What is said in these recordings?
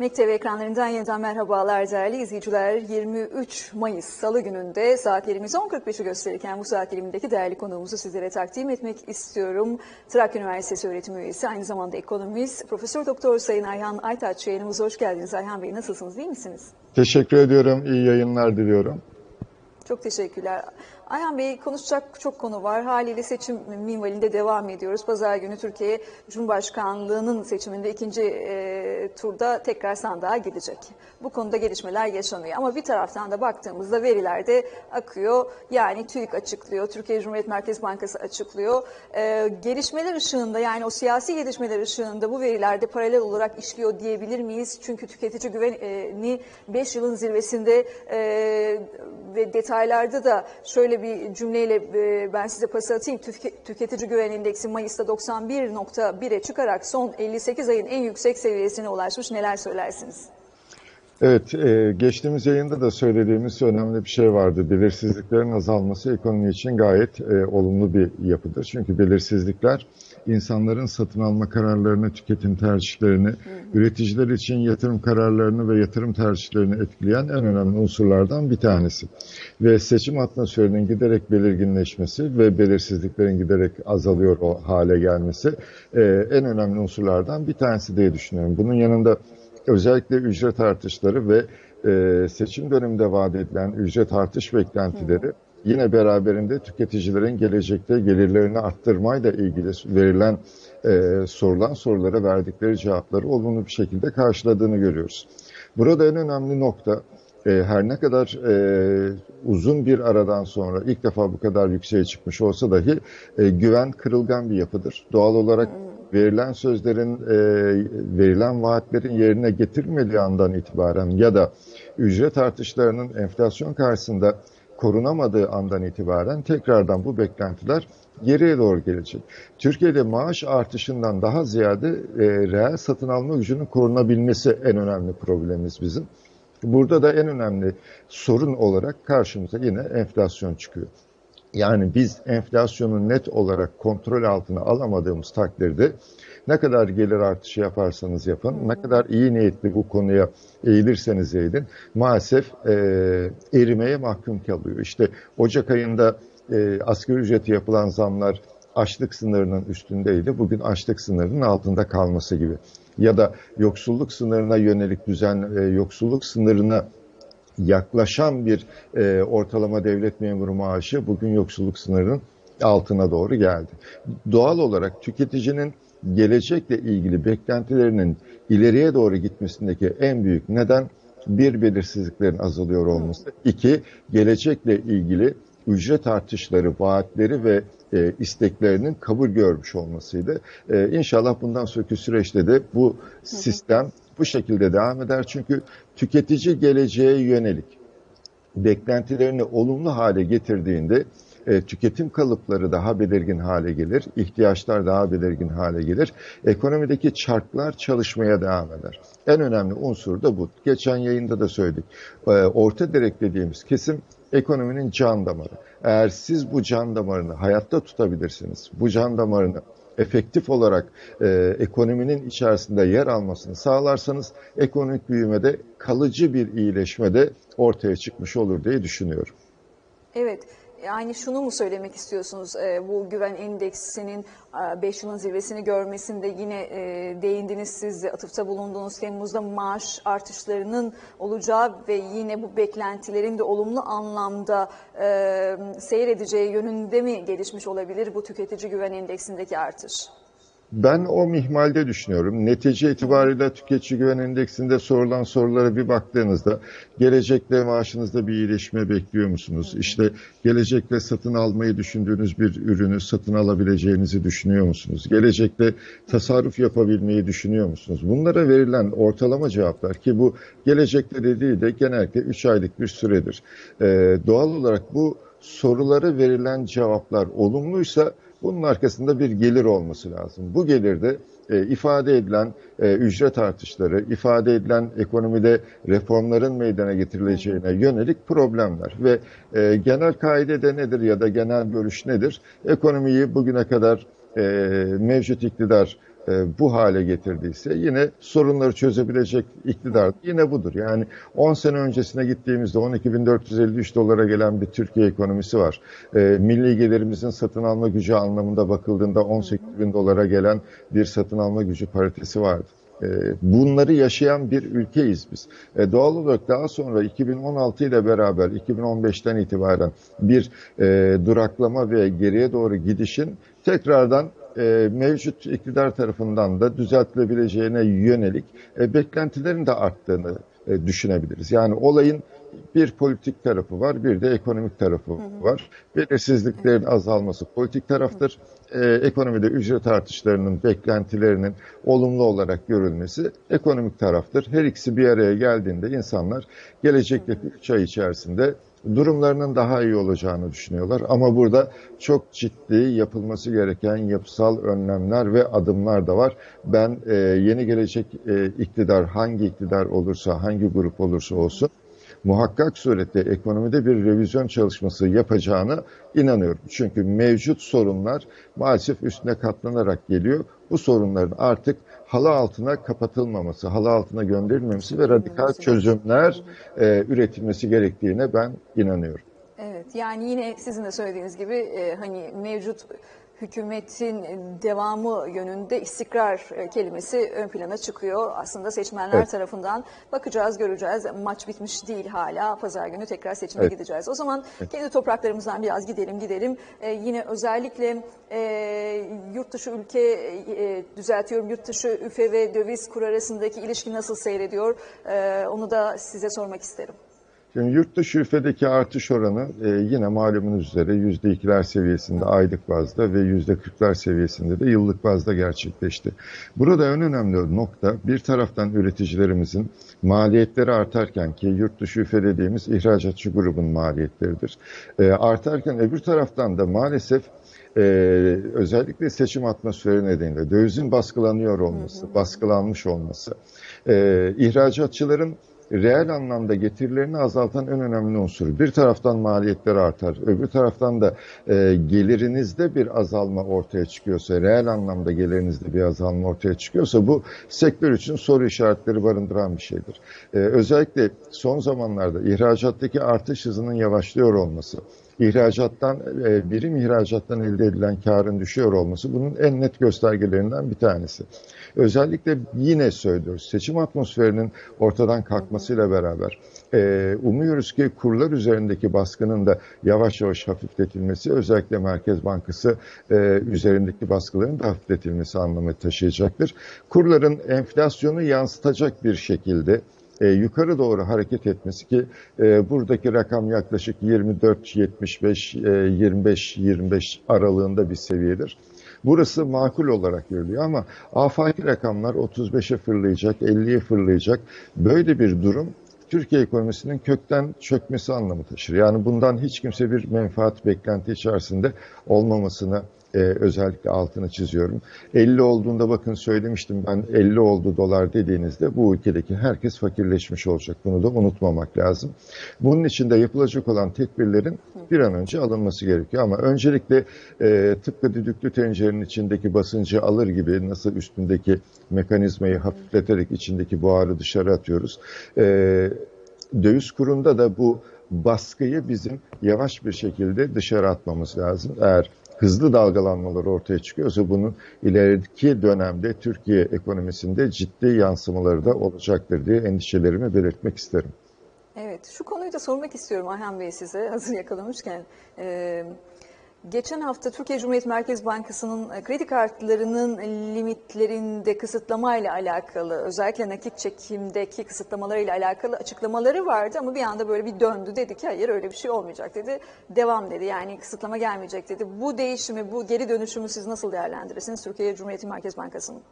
MİK TV ekranlarından yeniden merhabalar değerli izleyiciler. 23 Mayıs Salı gününde saatlerimiz 10.45'i gösterirken bu saat dilimindeki değerli konuğumuzu sizlere takdim etmek istiyorum. Trakya Üniversitesi öğretim üyesi aynı zamanda ekonomist Profesör Doktor Sayın Ayhan Aytaç yayınımıza hoş geldiniz. Ayhan Bey nasılsınız iyi misiniz? Teşekkür ediyorum. İyi yayınlar diliyorum. Çok teşekkürler. Ayhan Bey konuşacak çok konu var. Haliyle seçim minvalinde devam ediyoruz. Pazar günü Türkiye Cumhurbaşkanlığı'nın seçiminde ikinci e, turda tekrar sandığa gidecek. Bu konuda gelişmeler yaşanıyor. Ama bir taraftan da baktığımızda veriler de akıyor. Yani TÜİK açıklıyor, Türkiye Cumhuriyet Merkez Bankası açıklıyor. E, gelişmeler ışığında yani o siyasi gelişmeler ışığında bu verilerde paralel olarak işliyor diyebilir miyiz? Çünkü tüketici güveni 5 yılın zirvesinde e, ve detaylarda da şöyle bir cümleyle e, ben size pas atayım. Tüke- Tüketici güven endeksi Mayıs'ta 91.1'e çıkarak son 58 ayın en yüksek seviyesine ulaşmış. Neler söylersiniz? Evet, e, geçtiğimiz yayında da söylediğimiz önemli bir şey vardı. Belirsizliklerin azalması ekonomi için gayet e, olumlu bir yapıdır. Çünkü belirsizlikler insanların satın alma kararlarını, tüketim tercihlerini, üreticiler için yatırım kararlarını ve yatırım tercihlerini etkileyen en önemli unsurlardan bir tanesi. Ve seçim atmosferinin giderek belirginleşmesi ve belirsizliklerin giderek azalıyor o hale gelmesi e, en önemli unsurlardan bir tanesi diye düşünüyorum. Bunun yanında özellikle ücret artışları ve e, seçim döneminde vaat edilen ücret artış beklentileri yine beraberinde tüketicilerin gelecekte gelirlerini arttırmayla ilgili verilen e, sorulan sorulara verdikleri cevapları olumlu bir şekilde karşıladığını görüyoruz. Burada en önemli nokta e, her ne kadar e, uzun bir aradan sonra ilk defa bu kadar yükseğe çıkmış olsa dahi e, güven kırılgan bir yapıdır. Doğal olarak verilen sözlerin, e, verilen vaatlerin yerine getirilmediği andan itibaren ya da ücret artışlarının enflasyon karşısında korunamadığı andan itibaren tekrardan bu beklentiler geriye doğru gelecek. Türkiye'de maaş artışından daha ziyade e, reel satın alma gücünün korunabilmesi en önemli problemimiz bizim. Burada da en önemli sorun olarak karşımıza yine enflasyon çıkıyor. Yani biz enflasyonu net olarak kontrol altına alamadığımız takdirde ne kadar gelir artışı yaparsanız yapın, ne kadar iyi niyetli bu konuya eğilirseniz eğilin, maalesef e, erimeye mahkum kalıyor. İşte Ocak ayında e, asgari ücreti yapılan zamlar açlık sınırının üstündeydi. Bugün açlık sınırının altında kalması gibi. Ya da yoksulluk sınırına yönelik düzen, e, yoksulluk sınırına yaklaşan bir e, ortalama devlet memuru maaşı bugün yoksulluk sınırının altına doğru geldi. Doğal olarak tüketicinin gelecekle ilgili beklentilerinin ileriye doğru gitmesindeki en büyük neden bir belirsizliklerin azalıyor olması, iki gelecekle ilgili ücret artışları, vaatleri ve e, isteklerinin kabul görmüş olmasıydı. E, inşallah bundan sonraki süreçte de bu sistem bu şekilde devam eder. Çünkü tüketici geleceğe yönelik beklentilerini olumlu hale getirdiğinde e, tüketim kalıpları daha belirgin hale gelir, ihtiyaçlar daha belirgin hale gelir, ekonomideki çarklar çalışmaya devam eder. En önemli unsur da bu. Geçen yayında da söyledik. E, orta direk dediğimiz kesim ekonominin can damarı. Eğer siz bu can damarını hayatta tutabilirsiniz, bu can damarını efektif olarak e, ekonominin içerisinde yer almasını sağlarsanız ekonomik büyümede kalıcı bir iyileşme de ortaya çıkmış olur diye düşünüyorum. Evet. Yani şunu mu söylemek istiyorsunuz? Ee, bu güven endeksinin 5 yılın zirvesini görmesinde yine e, değindiniz siz de atıfta bulunduğunuz Temmuz'da maaş artışlarının olacağı ve yine bu beklentilerin de olumlu anlamda e, seyredeceği yönünde mi gelişmiş olabilir bu tüketici güven endeksindeki artış? Ben o mihmalde düşünüyorum. Netice itibariyle tüketici güven endeksinde sorulan sorulara bir baktığınızda gelecekte maaşınızda bir iyileşme bekliyor musunuz? İşte gelecekte satın almayı düşündüğünüz bir ürünü satın alabileceğinizi düşünüyor musunuz? Gelecekte tasarruf yapabilmeyi düşünüyor musunuz? Bunlara verilen ortalama cevaplar ki bu gelecekte dediği de genellikle 3 aylık bir süredir. Ee, doğal olarak bu sorulara verilen cevaplar olumluysa bunun arkasında bir gelir olması lazım. Bu gelirde e, ifade edilen e, ücret artışları, ifade edilen ekonomide reformların meydana getirileceğine yönelik problemler ve e, genel kaide de nedir ya da genel görüş nedir? Ekonomiyi bugüne kadar e, mevcut iktidar bu hale getirdiyse yine sorunları çözebilecek iktidar yine budur. Yani 10 sene öncesine gittiğimizde 12.453 dolara gelen bir Türkiye ekonomisi var. E, milli gelirimizin satın alma gücü anlamında bakıldığında 18.000 dolara gelen bir satın alma gücü paritesi vardı. E, bunları yaşayan bir ülkeyiz biz. E, doğal olarak daha sonra 2016 ile beraber 2015'ten itibaren bir e, duraklama ve geriye doğru gidişin tekrardan e, mevcut iktidar tarafından da düzeltilebileceğine yönelik e, beklentilerin de arttığını e, düşünebiliriz. Yani olayın bir politik tarafı var, bir de ekonomik tarafı var. Belirsizliklerin azalması politik taraftır. Ee, ekonomide ücret artışlarının beklentilerinin olumlu olarak görülmesi ekonomik taraftır. Her ikisi bir araya geldiğinde insanlar gelecekteki 3 ay içerisinde durumlarının daha iyi olacağını düşünüyorlar. Ama burada çok ciddi yapılması gereken yapısal önlemler ve adımlar da var. Ben e, yeni gelecek e, iktidar hangi iktidar olursa, hangi grup olursa olsun muhakkak surette ekonomide bir revizyon çalışması yapacağına inanıyorum. Çünkü mevcut sorunlar maalesef üstüne katlanarak geliyor. Bu sorunların artık halı altına kapatılmaması, halı altına gönderilmemesi ve radikal çözümler e, üretilmesi gerektiğine ben inanıyorum. Evet yani yine sizin de söylediğiniz gibi e, hani mevcut hükümetin devamı yönünde istikrar e, kelimesi ön plana çıkıyor. Aslında seçmenler Evet. tarafından bakacağız, göreceğiz. Maç bitmiş değil hala. Pazar günü tekrar seçime Evet. gideceğiz. O zaman kendi topraklarımızdan biraz gidelim gidelim. E, yine özellikle e, yurt dışı ülke e, düzeltiyorum yurt dışı üfe ve döviz kur arasındaki ilişki nasıl seyrediyor? E, onu da size sormak isterim. Şimdi yurt dışı üfedeki artış oranı e, yine malumunuz üzere %2'ler seviyesinde aylık bazda ve %40'lar seviyesinde de yıllık bazda gerçekleşti. Burada en önemli nokta bir taraftan üreticilerimizin maliyetleri artarken ki yurt dışı üfe dediğimiz ihracatçı grubun maliyetleridir. E, artarken öbür taraftan da maalesef e, özellikle seçim atmosferi nedeniyle dövizin baskılanıyor olması, baskılanmış olması, e, ihracatçıların reel anlamda getirilerini azaltan en önemli unsur. Bir taraftan maliyetler artar, öbür taraftan da e, gelirinizde bir azalma ortaya çıkıyorsa, reel anlamda gelirinizde bir azalma ortaya çıkıyorsa bu sektör için soru işaretleri barındıran bir şeydir. E, özellikle son zamanlarda ihracattaki artış hızının yavaşlıyor olması, ihracattan, e, birim ihracattan elde edilen karın düşüyor olması bunun en net göstergelerinden bir tanesi. Özellikle yine söylüyoruz seçim atmosferinin ortadan kalkmasıyla beraber e, umuyoruz ki kurlar üzerindeki baskının da yavaş yavaş hafifletilmesi özellikle Merkez Bankası e, üzerindeki baskıların da hafifletilmesi anlamı taşıyacaktır. Kurların enflasyonu yansıtacak bir şekilde e, yukarı doğru hareket etmesi ki e, buradaki rakam yaklaşık 24-75, e, 25-25 aralığında bir seviyedir. Burası makul olarak görülüyor ama afaki rakamlar 35'e fırlayacak, 50'ye fırlayacak. Böyle bir durum Türkiye ekonomisinin kökten çökmesi anlamı taşır. Yani bundan hiç kimse bir menfaat beklenti içerisinde olmamasına e, özellikle altını çiziyorum. 50 olduğunda bakın söylemiştim ben 50 oldu dolar dediğinizde bu ülkedeki herkes fakirleşmiş olacak. Bunu da unutmamak lazım. Bunun için de yapılacak olan tedbirlerin bir an önce alınması gerekiyor. Ama öncelikle e, tıpkı düdüklü tencerenin içindeki basıncı alır gibi nasıl üstündeki mekanizmayı hafifleterek içindeki buharı dışarı atıyoruz. E, döviz kurunda da bu baskıyı bizim yavaş bir şekilde dışarı atmamız lazım. Eğer hızlı dalgalanmalar ortaya çıkıyorsa bunun ileriki dönemde Türkiye ekonomisinde ciddi yansımaları da olacaktır diye endişelerimi belirtmek isterim. Evet, şu konuyu da sormak istiyorum Ayhan Bey size hazır yakalamışken. Ee, geçen hafta Türkiye Cumhuriyet Merkez Bankası'nın e, kredi kartlarının limitlerinde kısıtlamayla alakalı, özellikle nakit çekimdeki kısıtlamalarıyla alakalı açıklamaları vardı ama bir anda böyle bir döndü dedi ki hayır öyle bir şey olmayacak dedi. Devam dedi yani kısıtlama gelmeyecek dedi. Bu değişimi, bu geri dönüşümü siz nasıl değerlendirirsiniz Türkiye Cumhuriyet Merkez Bankası'nın?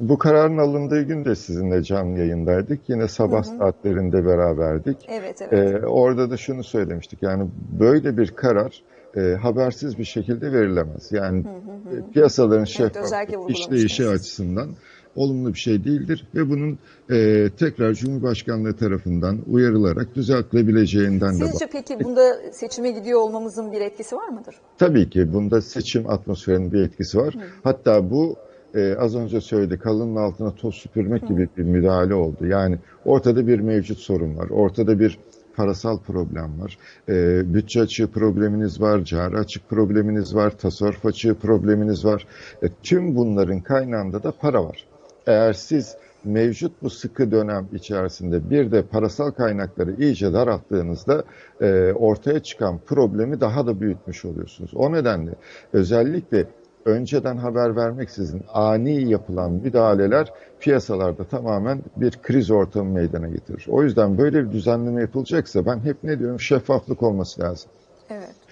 Bu kararın alındığı gün de sizinle canlı yayındaydık. Yine sabah saatlerinde beraberdik. Evet, evet. Ee, orada da şunu söylemiştik. Yani böyle bir karar e, habersiz bir şekilde verilemez. Yani e, piyasaların özellikle şeffaf vurgulamıştınız işleyişi açısından olumlu bir şey değildir ve bunun e, tekrar Cumhurbaşkanlığı tarafından uyarılarak düzeltilebileceğinden de Sizce peki bunda seçime gidiyor olmamızın bir etkisi var mıdır? Tabii ki bunda seçim atmosferinin bir etkisi var. Hatta bu e, az önce söyledi kalının altına toz süpürmek gibi bir müdahale oldu. Yani ortada bir mevcut sorun var. Ortada bir parasal problem var. E, bütçe açığı probleminiz var, cari açık probleminiz var, tasarruf açığı probleminiz var. E, tüm bunların kaynağında da para var. Eğer siz mevcut bu sıkı dönem içerisinde bir de parasal kaynakları iyice daralttığınızda e, ortaya çıkan problemi daha da büyütmüş oluyorsunuz. O nedenle özellikle önceden haber vermeksizin ani yapılan müdahaleler piyasalarda tamamen bir kriz ortamı meydana getirir. O yüzden böyle bir düzenleme yapılacaksa ben hep ne diyorum şeffaflık olması lazım. Evet.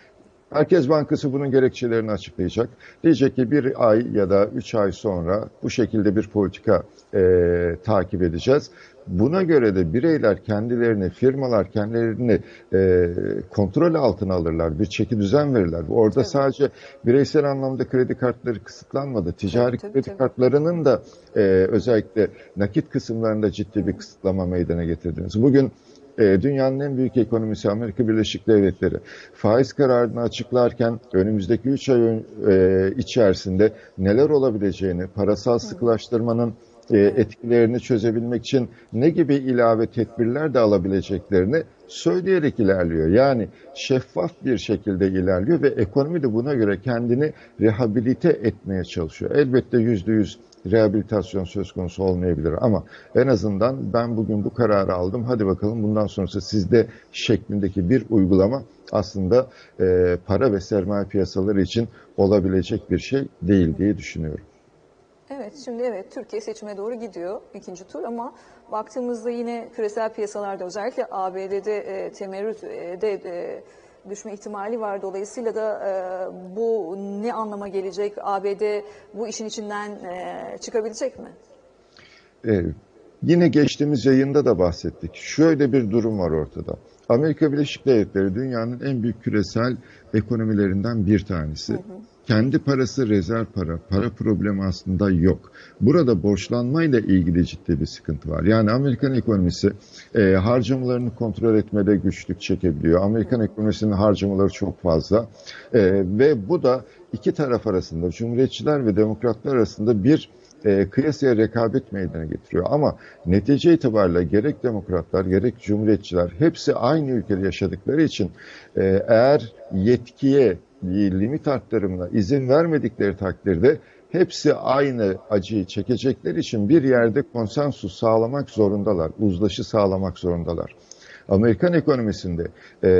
Merkez Bankası bunun gerekçelerini açıklayacak. Diyecek ki bir ay ya da üç ay sonra bu şekilde bir politika e, takip edeceğiz. Buna göre de bireyler kendilerini, firmalar kendilerini e, kontrol altına alırlar, bir çeki düzen verirler. Orada Tabii. sadece bireysel anlamda kredi kartları kısıtlanmadı. Ticari Tabii, kredi tabii. kartlarının da e, özellikle nakit kısımlarında ciddi bir kısıtlama meydana getirdiniz. Bugün dünyanın en büyük ekonomisi Amerika Birleşik Devletleri. Faiz kararını açıklarken önümüzdeki 3 ay e, içerisinde neler olabileceğini, parasal sıkılaştırmanın e, etkilerini çözebilmek için ne gibi ilave tedbirler de alabileceklerini söyleyerek ilerliyor. Yani şeffaf bir şekilde ilerliyor ve ekonomi de buna göre kendini rehabilite etmeye çalışıyor. Elbette yüzde yüz rehabilitasyon söz konusu olmayabilir ama en azından ben bugün bu kararı aldım. Hadi bakalım bundan sonrası sizde şeklindeki bir uygulama aslında e, para ve sermaye piyasaları için olabilecek bir şey değil diye düşünüyorum. Evet, şimdi evet Türkiye seçime doğru gidiyor ikinci tur ama baktığımızda yine küresel piyasalarda özellikle ABD'de e, temerrütte e, düşme ihtimali var. Dolayısıyla da e, bu ne anlama gelecek? ABD bu işin içinden e, çıkabilecek mi? Ee, yine geçtiğimiz yayında da bahsettik. Şöyle bir durum var ortada. Amerika Birleşik Devletleri dünyanın en büyük küresel ekonomilerinden bir tanesi. Kendi parası rezerv para, para problemi aslında yok. Burada borçlanmayla ilgili ciddi bir sıkıntı var. Yani Amerikan ekonomisi e, harcamalarını kontrol etmede güçlük çekebiliyor. Amerikan ekonomisinin harcamaları çok fazla E, ve bu da iki taraf arasında, Cumhuriyetçiler ve Demokratlar arasında bir e, kıyasıya rekabet meydana getiriyor. Ama netice itibariyle gerek demokratlar gerek cumhuriyetçiler hepsi aynı ülkede yaşadıkları için e, eğer yetkiye limit arttırımına izin vermedikleri takdirde hepsi aynı acıyı çekecekleri için bir yerde konsensus sağlamak zorundalar, uzlaşı sağlamak zorundalar. Amerikan ekonomisinde e,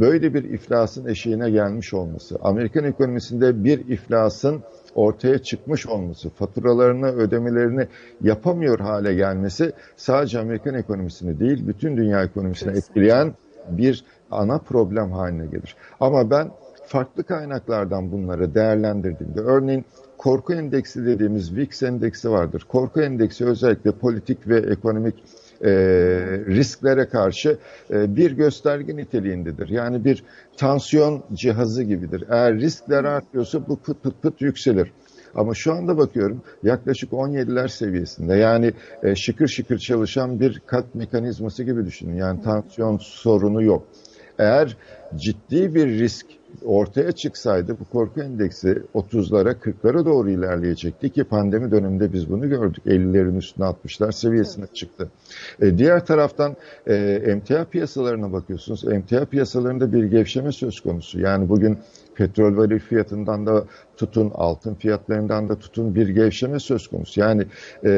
böyle bir iflasın eşiğine gelmiş olması, Amerikan ekonomisinde bir iflasın ortaya çıkmış olması, faturalarını, ödemelerini yapamıyor hale gelmesi sadece Amerikan ekonomisini değil, bütün dünya ekonomisini etkileyen bir ana problem haline gelir. Ama ben farklı kaynaklardan bunları değerlendirdiğimde, örneğin korku endeksi dediğimiz VIX endeksi vardır. Korku endeksi özellikle politik ve ekonomik e, risklere karşı e, bir gösterge niteliğindedir. Yani bir tansiyon cihazı gibidir. Eğer riskler artıyorsa bu pıt pıt pıt yükselir. Ama şu anda bakıyorum yaklaşık 17'ler seviyesinde. Yani e, şıkır şıkır çalışan bir kalp mekanizması gibi düşünün. Yani tansiyon sorunu yok. Eğer ciddi bir risk ortaya çıksaydı bu korku endeksi 30'lara 40'lara doğru ilerleyecekti ki pandemi döneminde biz bunu gördük. 50'lerin üstüne 60'lar seviyesine çıktı. E, diğer taraftan e, emtia piyasalarına bakıyorsunuz. Emtia piyasalarında bir gevşeme söz konusu. Yani bugün petrol varil fiyatından da tutun, altın fiyatlarından da tutun bir gevşeme söz konusu. Yani e,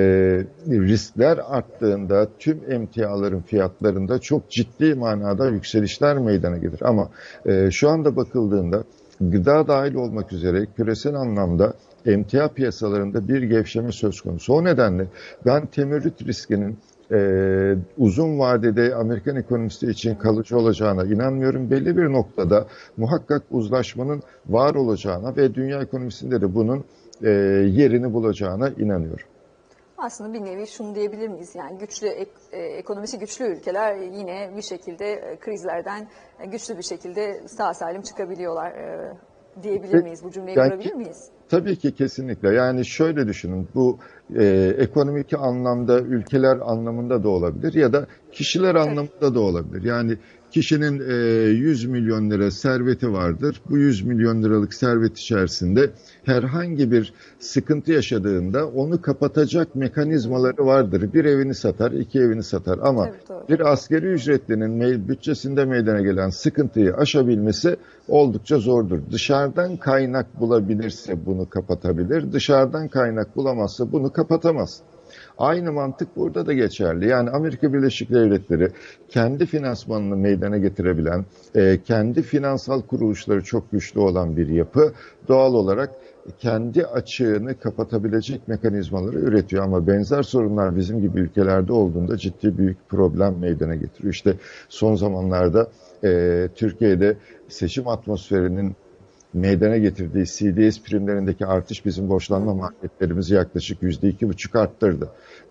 riskler arttığında tüm emtiaların fiyatlarında çok ciddi manada yükselişler meydana gelir. Ama e, şu anda bakıldığında gıda dahil olmak üzere küresel anlamda emtia piyasalarında bir gevşeme söz konusu. O nedenle ben temerrüt riskinin e, uzun vadede Amerikan ekonomisi için kalıcı olacağına inanmıyorum. Belli bir noktada muhakkak uzlaşmanın var olacağına ve dünya ekonomisinde de bunun e, yerini bulacağına inanıyorum. Aslında bir nevi şunu diyebilir miyiz? Yani güçlü ek- e, ekonomisi güçlü ülkeler yine bir şekilde e, krizlerden e, güçlü bir şekilde sağ salim çıkabiliyorlar e, diyebilir miyiz? Bu cümleyi Yani- kurabilir miyiz? Tabii ki kesinlikle. Yani şöyle düşünün, bu e, ekonomik anlamda ülkeler anlamında da olabilir ya da kişiler anlamında da olabilir. Yani kişinin e, 100 milyon lira serveti vardır. Bu 100 milyon liralık servet içerisinde herhangi bir sıkıntı yaşadığında onu kapatacak mekanizmaları vardır. Bir evini satar, iki evini satar ama Evet, bir askeri ücretlinin bütçesinde meydana gelen sıkıntıyı aşabilmesi oldukça zordur. Dışarıdan kaynak bulabilirse bunu kapatabilir, dışarıdan kaynak bulamazsa bunu kapatamaz. Aynı mantık burada da geçerli. Yani Amerika Birleşik Devletleri kendi finansmanını meydana getirebilen, e, kendi finansal kuruluşları çok güçlü olan bir yapı doğal olarak kendi açığını kapatabilecek mekanizmaları üretiyor. Ama benzer sorunlar bizim gibi ülkelerde olduğunda ciddi büyük problem meydana getiriyor. İşte son zamanlarda e, Türkiye'de seçim atmosferinin meydana getirdiği CDS primlerindeki artış bizim borçlanma maliyetlerimizi yaklaşık yüzde iki buçuk arttırdı.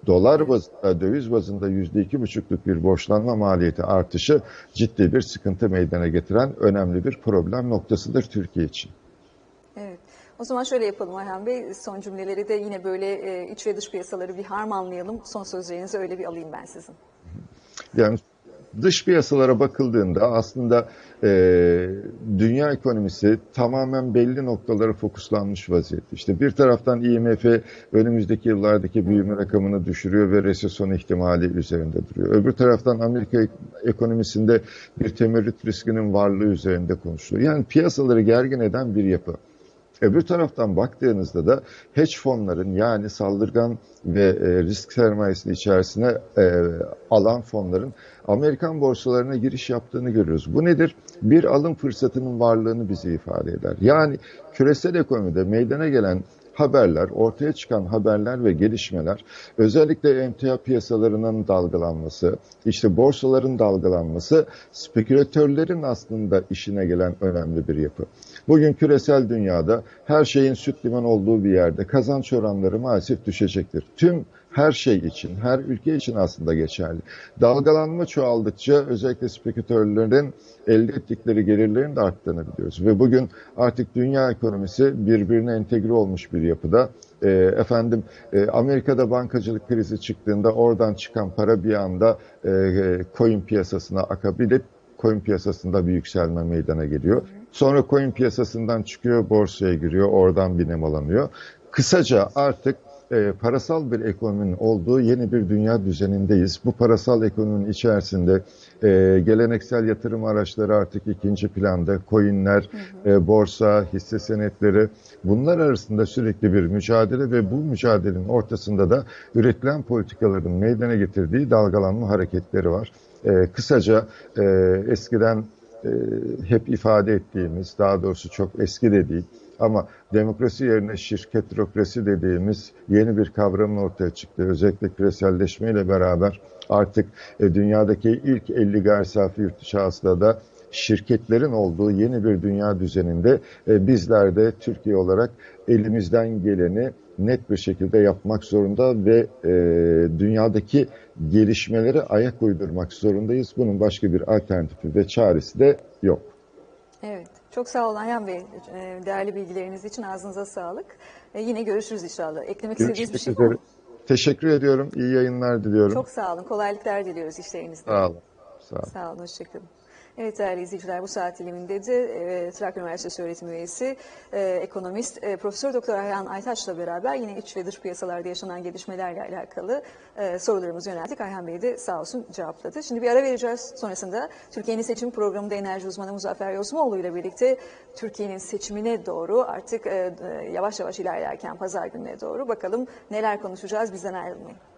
Dolar bazında, döviz bazında yüzde iki buçukluk bir borçlanma maliyeti artışı ciddi bir sıkıntı meydana getiren önemli bir problem noktasıdır Türkiye için. Evet. O zaman şöyle yapalım Ayhan Bey. Son cümleleri de yine böyle e, iç ve dış piyasaları bir harmanlayalım. Son sözlerinizi öyle bir alayım ben sizin. Yani dış piyasalara bakıldığında aslında e, dünya ekonomisi tamamen belli noktalara fokuslanmış vaziyette. İşte bir taraftan IMF önümüzdeki yıllardaki büyüme rakamını düşürüyor ve resesyon ihtimali üzerinde duruyor. Öbür taraftan Amerika ek- ekonomisinde bir temerrüt riskinin varlığı üzerinde konuşuluyor. Yani piyasaları gergin eden bir yapı. Öbür taraftan baktığınızda da hedge fonların yani saldırgan ve e, risk sermayesini içerisine e, alan fonların Amerikan borsalarına giriş yaptığını görüyoruz. Bu nedir? Bir alım fırsatının varlığını bize ifade eder. Yani küresel ekonomide meydana gelen haberler, ortaya çıkan haberler ve gelişmeler, özellikle emtia piyasalarının dalgalanması, işte borsaların dalgalanması, spekülatörlerin aslında işine gelen önemli bir yapı. Bugün küresel dünyada her şeyin süt liman olduğu bir yerde kazanç oranları maalesef düşecektir. Tüm her şey için, her ülke için aslında geçerli. Dalgalanma çoğaldıkça özellikle spekülatörlerin elde ettikleri gelirlerin de arttığını biliyoruz. Ve bugün artık dünya ekonomisi birbirine entegre olmuş bir yapıda. E, efendim e, Amerika'da bankacılık krizi çıktığında oradan çıkan para bir anda e, e, coin piyasasına akabilip coin piyasasında bir yükselme meydana geliyor. Sonra coin piyasasından çıkıyor, borsaya giriyor, oradan bir nemalanıyor. Kısaca artık e, parasal bir ekonominin olduğu yeni bir dünya düzenindeyiz. Bu parasal ekonominin içerisinde e, geleneksel yatırım araçları artık ikinci planda, coinler, e, borsa, hisse senetleri bunlar arasında sürekli bir mücadele ve bu mücadelenin ortasında da üretilen politikaların meydana getirdiği dalgalanma hareketleri var. E, kısaca e, eskiden e, hep ifade ettiğimiz, daha doğrusu çok eski de değil ama demokrasi yerine şirketrokrasi dediğimiz yeni bir kavramın ortaya çıktı. Özellikle küreselleşmeyle beraber artık e, dünyadaki ilk 50 gayri safi yurt dışı hasılada da şirketlerin olduğu yeni bir dünya düzeninde e, bizler de Türkiye olarak elimizden geleni net bir şekilde yapmak zorunda ve e, dünyadaki gelişmelere ayak uydurmak zorundayız. Bunun başka bir alternatifi ve çaresi de yok. Evet. Çok sağ olun Ayhan Bey. E, Değerli bilgileriniz için ağzınıza sağlık. E, Yine görüşürüz inşallah. Eklemek istediğiniz bir şey Görüşmek var mı? üzere. Teşekkür ediyorum. İyi yayınlar diliyorum. Çok sağ olun. Kolaylıklar diliyoruz işlerinizde. Sağ olun. Sağ olun. Sağ olun, hoşçakalın. Evet değerli izleyiciler bu saat diliminde de e, Trakya Üniversitesi öğretim üyesi, e, ekonomist e, Profesör Doktor Ayhan Aytaç'la beraber yine iç ve dış piyasalarda yaşanan gelişmelerle alakalı e, sorularımızı yönelttik. Ayhan Bey de sağ olsun cevapladı. Şimdi bir ara vereceğiz. Sonrasında Türkiye'nin seçim programında enerji uzmanı Muzaffer Yosmoğlu ile birlikte Türkiye'nin seçimine doğru artık e, e, yavaş yavaş ilerlerken pazar gününe doğru bakalım neler konuşacağız bizden ayrılmayın.